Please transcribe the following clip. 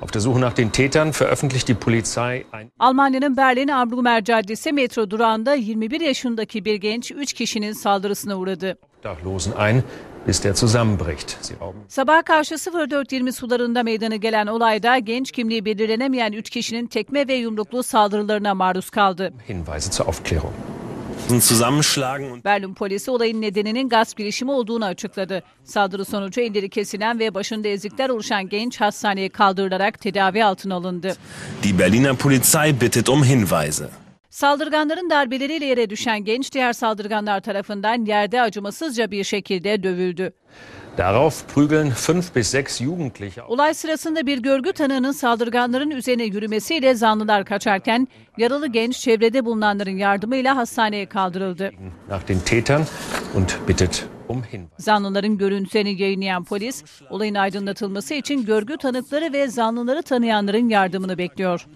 Auf der Suche nach den Tätern veröffentlicht die Polizei ein Almanya'nın Berlin Abrumer Caddesi metro durağında 21 yaşındaki bir genç 3 kişinin saldırısına uğradı. Obdachlosen ein, bis der zusammenbricht. Sabah karşı 04.20 sularında meydana gelen olayda genç kimliği belirlenemeyen 3 kişinin tekme ve yumruklu saldırılarına maruz kaldı. Hinweise zur Aufklärung. Berlin polisi olayın nedeninin gasp girişimi olduğunu açıkladı. Saldırı sonucu elleri kesilen ve başında ezikler oluşan genç hastaneye kaldırılarak tedavi altına alındı. die Berliner Polizei bittet um Hinweise. Saldırganların darbeleriyle yere düşen genç diğer saldırganlar tarafından yerde acımasızca bir şekilde dövüldü. Olay sırasında bir görgü tanığının saldırganların üzerine yürümesiyle zanlılar kaçarken yaralı genç çevrede bulunanların yardımıyla hastaneye kaldırıldı. Zanlıların görüntülerini yayınlayan polis olayın aydınlatılması için görgü tanıkları ve zanlıları tanıyanların yardımını bekliyor.